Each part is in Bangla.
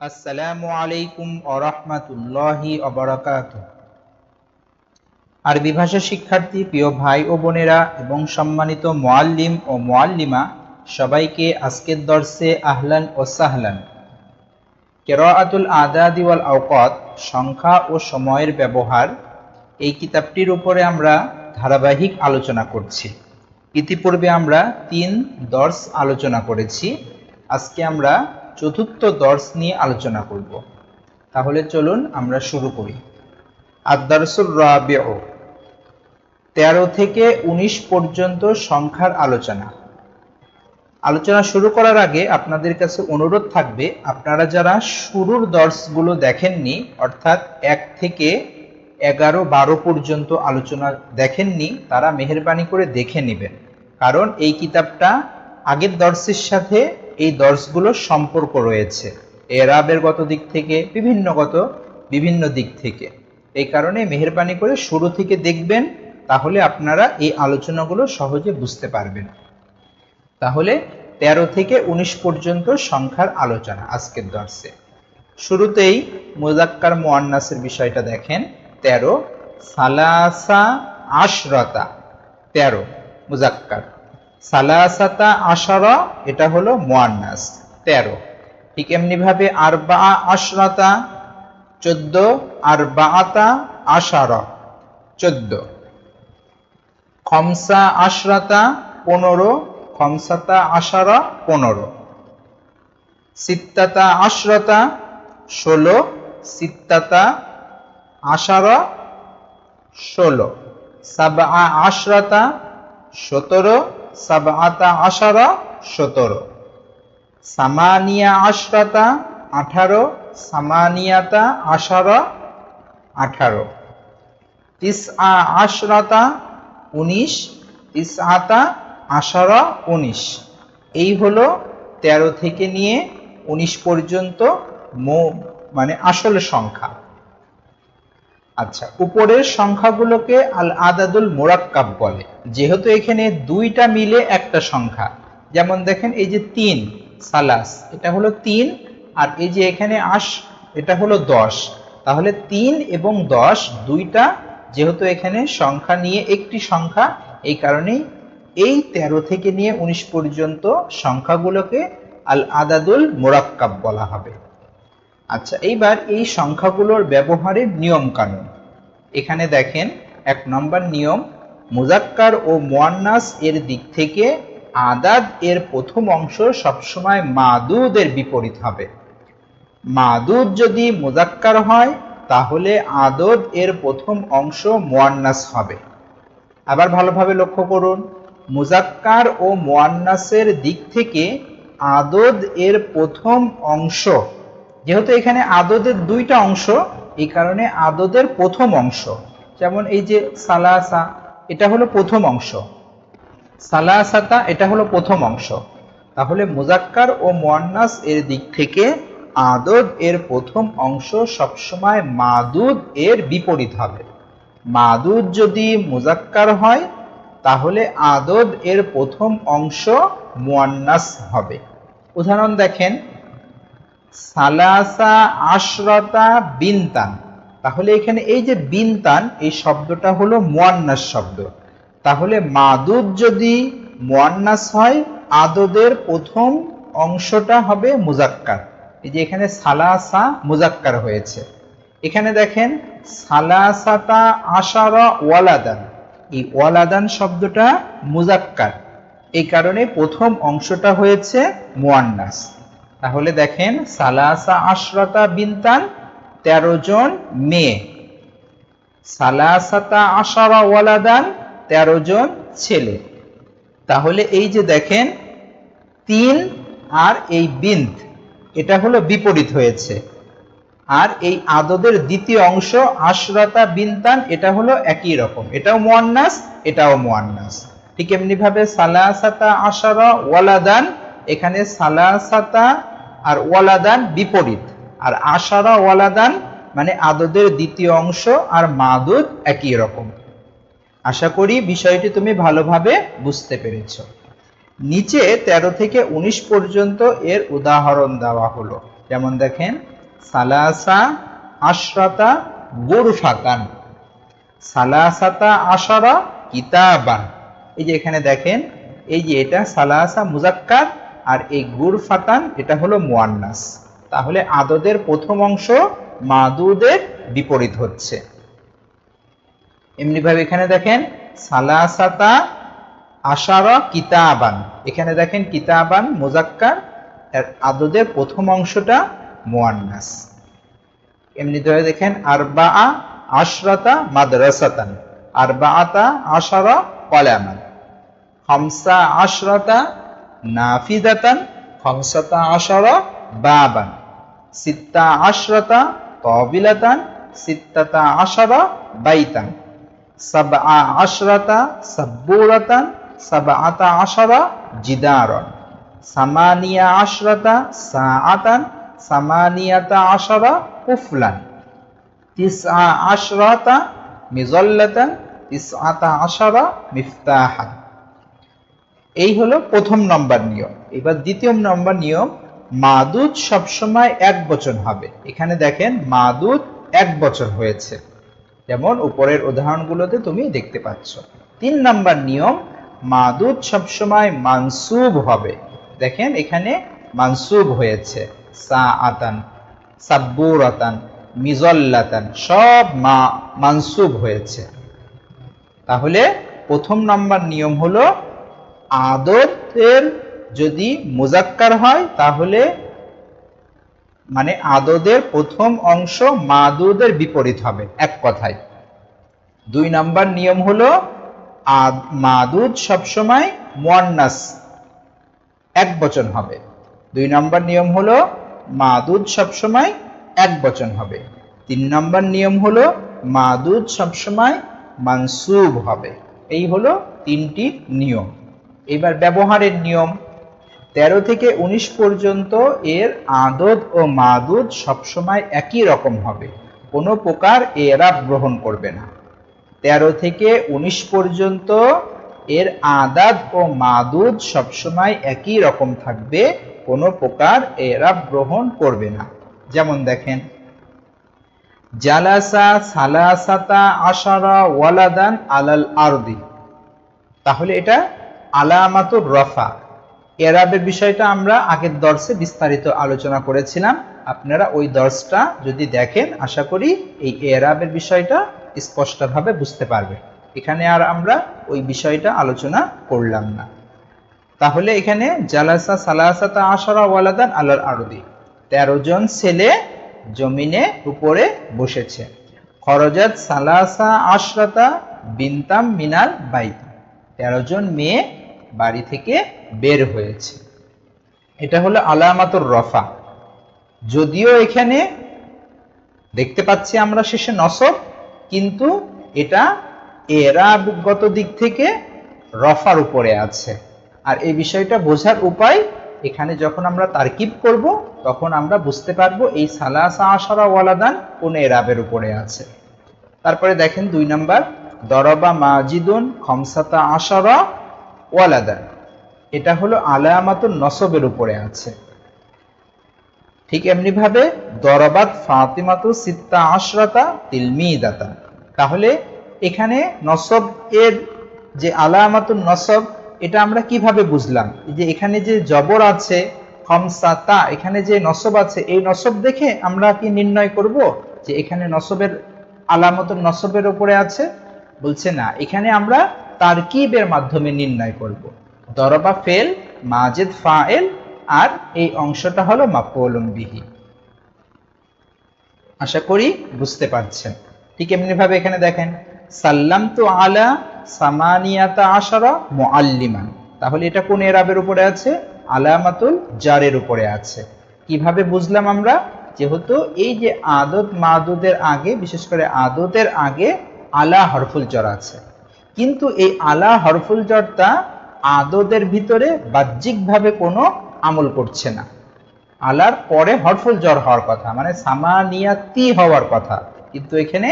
আসসালামু আলাইকুম আরহামাতুল্লাহি অবরাকাত আরবি ভাষা শিক্ষার্থী, প্রিয় ভাই ও বোনেরা এবং সম্মানিত মোয়াল্লিম ও মোয়াল্লিমা, সবাইকে আজকের দর্শে আহলান ও সাহলান। কেরাআতুল আদাদি ওয়াল আওকাত, সংখ্যা ও সময়ের ব্যবহার, এই কিতাবটির উপরে আমরা ধারাবাহিক আলোচনা করছি। ইতিপূর্বে আমরা তিন দর্শ আলোচনা করেছি। আজকে আমরা চতুর্থ দর্শ নিয়ে আলোচনা করব। তাহলে চলুন আমরা শুরু করি। আদারসুর রাবিউ, তেরো থেকে ১৯ পর্যন্ত সংখ্যার আলোচনা। আলোচনা শুরু করার আগে আপনাদের কাছে অনুরোধ থাকবে, আপনারা যারা শুরুর দর্শগুলো দেখেননি, অর্থাৎ এক থেকে এগারো বারো পর্যন্ত আলোচনা দেখেননি, তারা মেহরবানি করে দেখে নেবেন। কারণ এই কিতাবটা আগের দর্শের সাথে এই দর্শগুলোর সম্পর্ক রয়েছে। এরাবের গত দিক থেকে, বিভিন্নগত, বিভিন্ন দিক থেকে। এই কারণে মেহরবানি করে শুরু থেকে দেখবেন, তাহলে আপনারা এই আলোচনাগুলো সহজে বুঝতে পারবেন। তাহলে ১৩ থেকে ১৯ পর্যন্ত সংখ্যার আলোচনা আজকের দর্শে। শুরুতেই মোজাক্কার মোয়ান্নাসের বিষয়টা দেখেন। ১৩ সালাসা আশরতা। ১৩ মুজাক্কার। সালাসাতা আশারা, এটা হলো মোয়ান্নাস ১৩ ঠিক এমনি ভাবে আরবা আশরাতা ১৪ আরবাআতা আশারা ১৪ খমসা আশরাতা, পনেরো। খমসাতা আশারা, পনেরো। সিত্তাতা আশরতা, ষোলো। সিত্তাতা আশারা, ষোলো। সাবা আশরাতা সতেরো সাবাতা আশারা সতেরো। সামানিয়া আশরাতা আঠারো, সামানিয়াতা আশারা আঠারো। তিস আশরাতা উনিশ তিস আতা আশারা উনিশ। এই হলো ১৩ থেকে নিয়ে ১৯ পর্যন্ত মানে আসল সংখ্যা। আচ্ছা উপরের সংখ্যাগুলোকে আল আদাদুল মোরাক্কাব বলে। যেহেতু এখানে দুইটা মিলে একটা সংখ্যা। যেমন দেখেন, এই যে তিন, সালাস, এটা হলো তিন, আর এই যে এখানে আশ, এটা হলো দশ। তাহলে তিন এবং দশ, দুইটা, যেহেতু এখানে সংখ্যা নিয়ে একটি সংখ্যা, এই কারণেই এই ১৩ থেকে নিয়ে ১৯ পর্যন্ত সংখ্যাগুলোকে আল আদাদুল মোরাক্কাব বলা হবে। আচ্ছা এইবার এই সংখ্যাগুলোর ব্যবহারের নিয়ম কানুন এখানে দেখেন, এক নম্বর নিয়ম, মুজাক্কার ও মোয়ান্নাস এর দিক থেকে আদাদ এর প্রথম অংশ সবসময় মাদুদের বিপরীত হবে। মাদুদ যদি মুজাক্কার হয়, তাহলে আদদ এর প্রথম অংশ মোয়ান্নাস হবে। আবার ভালোভাবে লক্ষ্য করুন, মুজাক্কার ও মোয়ান্নাসের দিক থেকে আদদ এর প্রথম অংশ, যেহেতু এখানে আদদের দুইটা অংশ এই কারণে আদদের প্রথম অংশ। যেমন এই যে সালাসা, এটা হলো প্রথম অংশ। সালাসাতা, এটা হলো প্রথম অংশ। তাহলে মুজাক্কার ও মোয়ান্নাস এর দিক থেকে আদদ এর প্রথম অংশ সবসময় মাদুদ এর বিপরীত হবে। মাদুদ যদি মুজাক্কার হয়, তাহলে আদদ এর প্রথম অংশ মোয়ান্নাস হবে। উদাহরণ দেখেন। সালাসা আশরতা বিনতান। তাহলে এখানে এই যে বিনতান, এই শব্দটা হলো মোয়ান্নাস শব্দ। তাহলে মাদুদ যদি মোয়ান্নাস হয়, আদদের প্রথম অংশটা হবে মুজাক্কার। এই যে এখানে সালাসা মুজাক্কার হয়েছে। এখানে দেখেন, সালাসাতা আশারা ওয়ালাদান। এই ওয়ালাদান শব্দটা মুজাক্কার। এই কারণে প্রথম অংশটা হয়েছে মোয়ান্নাস। তাহলে দেখেন, সালাসা আশরাতা বিনতান, তেরো জন মেয়ে। সালাসাতা আশারা ওয়ালাদান, তেরো জন ছেলে। তাহলে এই যে দেখেন, তিন আর এই বিন্ত, এটা হলো বিপরীত হয়েছে। আর এই আদদের দ্বিতীয় অংশ, আশরাতা বিনতান, এটা হলো একই রকম। এটাও মোয়ান্নাস এটাও মোয়ান্নাস। ঠিক এমনি ভাবে সালাসাতা আশারা ওয়ালাদান, এখানে সালাসাতা আর ওয়ালাদান বিপরীত। আর আশারা ওয়ালাদান মানে আদদের দ্বিতীয় অংশ আর মাদুদ একই রকম। আশা করি বিষয়টি তুমি ভালোভাবে বুঝতে পেরেছ। নিচে ১৩ থেকে ১৯ পর্যন্ত এর উদাহরণ দেওয়া হলো। যেমন দেখেন, সালাসা আশরাতা গুরফাতান। সালাসাতা আশারা কিতাবান। এই যে এখানে দেখেন, এই যে এটা সালাসা মুজাক্কার আর এই গুরফাতান, এটা হলো মুয়ান্নাস। তাহলে আদদের প্রথম অংশ মাদুদের বিপরীত হচ্ছে। এমনি ভাবে এখানে দেখেন, সালাসাতা আশারা কিতাবান। এখানে দেখেন কিতাবান, মুজাক্কার এর আদদের প্রথম অংশটা মোয়ান্নাস। এমনি ধরে দেখেন আরবা আশরাতা মাদ্রাসাতান। আরবা আতা আশারা কলামান। খামসা আশরাতা নাফিদাতান খামসাতা আশারা বাবান। সিত্তা আশরাতা তাবিলাতান সিত্তাতা আশারা বাইতান। সাবআ আশরাতা সাব্বুরাতান, সাবআতা আশারা জিদারন। সামানিয়া আশরাতা সাআতান, সামানিয়াতা আশারা কুফলান। তিসআ আশরাতা মিজল্লাতান, তিসআতা আশারা মিফতাহান। এই হলো প্রথম নম্বর নিয়ম। এবার দ্বিতীয় নম্বর নিয়ম, মাদুদ সবসময় এক বচন হবে। এখানে দেখেন, মাদুদ এক বচন হয়েছে। যেমন উপরের উদাহরণগুলোতে তুমি দেখতে পাচ্ছ। তিন নাম্বার নিয়ম, মাদুদ সবসময় মানসুব হবে। দেখেন, এখানে মানসুব হয়েছে। সা আতান সাব্বুর আতান মিজল্লাতান, সব মা মানসুব হয়েছে। তাহলে প্রথম নাম্বার নিয়ম হলো আদতের যদি মুজাক্কার হয়, তাহলে মানে আদদের প্রথম অংশ মাদুদের বিপরীত হবে, এক কথায়। দুই নাম্বার নিয়ম হলো আদ- মাদুদ সবসময় মুয়ান্নাস, এক বচন হবে। দুই নাম্বার নিয়ম হলো মাদুদ সবসময় এক বচন হবে। তিন নাম্বার নিয়ম হলো মাদুদ সবসময় মানসুব হবে। এই হলো তিনটি নিয়ম। এবার ব্যবহারের নিয়ম। তেরো থেকে উনিশ পর্যন্ত এর আদত ও মাদুদ সবসময় একই রকম হবে। কোনো প্রকার এরা গ্রহণ করবে না। তেরো থেকে উনিশ পর্যন্ত এর আদাদ ও মাদুদ সবসময় একই রকম থাকবে। কোনো প্রকার এরা গ্রহণ করবে না। যেমন দেখেন, জালাসা সালাসাতা আশারা ওয়ালাদান আলাল আরদি। তাহলে এটা আলামাতুর রফা। এরাবের বিষয়টা আমরা আগের দর্শে বিস্তারিত আলোচনা করেছিলাম। আপনারা ওই দর্শটা যদি দেখেন, আশা করি এই এরাবের বিষয়টা স্পষ্টভাবে বুঝতে পারবে। এখানে আর আমরা ওই বিষয়টা আলোচনা করলাম না। তাহলে এখানে জালাসা সালাসাতা আশারা ওয়ালাদান আলাল আরদি। তেরো জন ছেলে জমিনে উপরে বসেছে। খরজাত সালাসা আশরাতা বিনতাম মিনাল বাইত। তেরো জন মেয়ে বাড়ি থেকে বের হয়েছে। এটা হলো আলামাতুর রফা। যদিও এখানে দেখতে পাচ্ছি আমরা শেষে নসব কিন্তু এটা এরাবগত দিক থেকে রফার উপরে আছে। আর এই বিষয়টা বোঝার উপায় এখানে যখন আমরা তারকিব করব, তখন আমরা বুঝতে পারব এই সালাসা আশারা ওয়ালাদান কোন এরাবের উপরে আছে। তারপরে দেখেন দুই নাম্বার, দরবা মাজিদুন খমসাতা আশারা ওয়ালাদান এটা হলো আলামাতুন নসবের উপরে আছে। ঠিক এমনি ভাবে দরবাত ফাতিমাতু সিত্তা আশরাতা তিলমিদাতা। তাহলে এখানে নসব এর যে আলামাতুন নসব, এটা আমরা কীভাবে বুঝলাম? যে এখানে যে জবর আছে খমসাতা এখানে যে নসব আছে, এই নসব দেখে আমরা কি নির্ণয় করব যে এখানে নসবের আলামত নসবের উপরে আছে? বলছে না, এখানে আমরা তারকিবের মাধ্যমে নির্ণয় করব। দরবা ফেল, মাজেদ ফাএল আর এই অংশটা হলো মাফউলুম বিহি। আশা করি বুঝতে পারছেন। ঠিক এমনি ভাবে এখানে দেখেন সাল্লাম তো আলা সামানিয়াতা আশারা মুআল্লিমান। তাহলে এটা কোন এরাবের উপরে আছে? আলামাতুল জারের উপরে আছে। কীভাবে বুঝলাম আমরা? যেহেতু এই যে আদত মাদুদের আগে, বিশেষ করে আদতের আগে আলা হরফুল জর আছে। কিন্তু এই আলা হরফুল জরটা আদদের ভিতরে বাহ্যিকভাবে কোনো আমল করছে না। আলার পরে হরফুল জ্বর হওয়ার কথা মানে সামানিয়াতি হওয়ার কথা, কিন্তু এখানে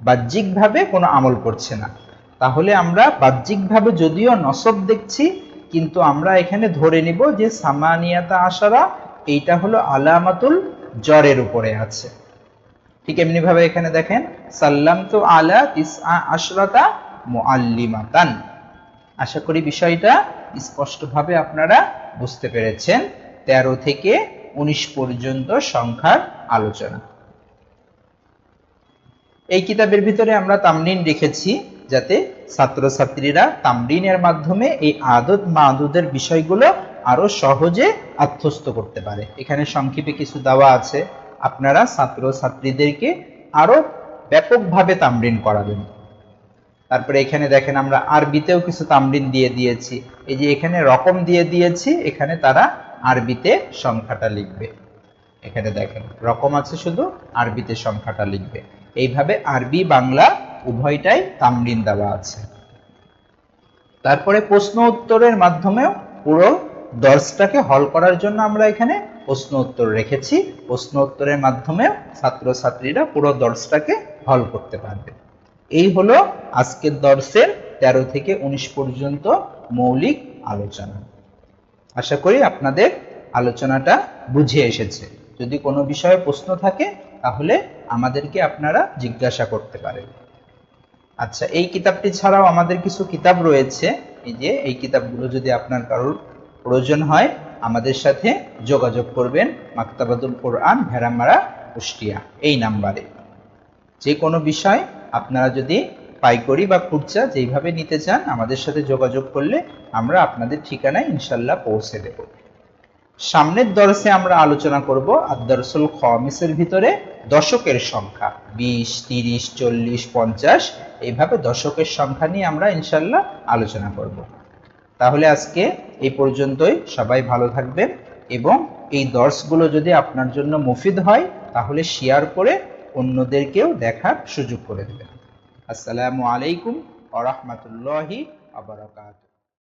বাহ্যিকভাবে কোনো আমল করছে না। তাহলে আমরা বাহ্যিকভাবে যদিও নসব দেখছি, কিন্তু আমরা এখানে ধরে নিব যে সামানিয়াতা আশারা এইটা হলো আলামাতুল জ্বরের উপরে আছে। ঠিক এমনি ভাবে এখানে দেখেন সাল্লাম তো আলা তিসআ আশরাতা মুআল্লিমাতান। আশা করি বিষয়টা স্পষ্টভাবে আপনারা বুঝতে পেরেছেন। তেরো থেকে উনিশ পর্যন্ত সংখ্যার আলোচনা। এই কিতাবের ভিতরে আমরা তামরিন রেখেছি যাতে ছাত্রছাত্রীরা তামরিনের মাধ্যমে এই আদত মাদুদের বিষয়গুলো আরও সহজে আত্মস্থ করতে পারে। এখানে সংক্ষেপে কিছু দেওয়া আছে। আপনারা ছাত্রছাত্রীদেরকে আরও ব্যাপকভাবে তামরিন করাবেন। তারপরে এখানে দেখেন আমরা আরবিতেও কিছু তামরিন দিয়ে দিয়েছি। এই যে এখানে রকম দিয়ে দিয়েছি, এখানে তারা আরবিতে সংখ্যাটা লিখবে। এখানে দেখেন, রকম আছে শুধু আরবিতে সংখ্যাটা লিখবে। এইভাবে আরবি, বাংলা উভয়টাই তামরিন দেওয়া আছে। তারপরে প্রশ্ন উত্তরের মাধ্যমেও পুরো দর্শটাকে হল করার জন্য আমরা এখানে প্রশ্ন উত্তর রেখেছি। প্রশ্ন উত্তরের মাধ্যমেও ছাত্রছাত্রীরা পুরো দর্শটাকে হল করতে পারবে। এই হলো আজকের দর্শের তেরো থেকে উনিশ পর্যন্ত মৌলিক আলোচনা। আশা করি আপনাদের আলোচনাটা বুঝে এসেছে। যদি কোনো বিষয়ে প্রশ্ন থাকে, তাহলে আমাদেরকে আপনারা জিজ্ঞাসা করতে পারেন। আচ্ছা এই কিতাবটি ছাড়াও আমাদের কিছু কিতাব রয়েছে। এই যে, এই কিতাবগুলো যদি আপনার কারোর প্রয়োজন হয়, আমাদের সাথে যোগাযোগ করবেন মাক্তাবাদুল কোরআন, ভেড়ামারা, কুষ্টিয়া, এই নাম্বারে। যে কোনো বিষয় আপনারা যদি পাইকরি বা খুচরা যেইভাবে নিতে চান, আমাদের সাথে যোগাযোগ করলে আমরা আপনাদের ঠিকানায় ইনশাল্লাহ পৌঁছে দেব। সামনের দর্শে আমরা আলোচনা করব আদারসুল খমিসের ভিতরে দশকের সংখ্যা। বিশ, তিরিশ, চল্লিশ, পঞ্চাশ, এইভাবে দশকের সংখ্যা নিয়ে আমরা ইনশাল্লাহ আলোচনা করব। তাহলে আজকে এই পর্যন্তই। সবাই ভালো থাকবেন এবং এই দর্শগুলো যদি আপনার জন্য মুফিদ হয়, তাহলে শেয়ার করে অন্যদেরকেও দেখার সুযোগ করে দেবেন। আসসালামু আলাইকুম আ রহমতুল্লাহি আবরকাত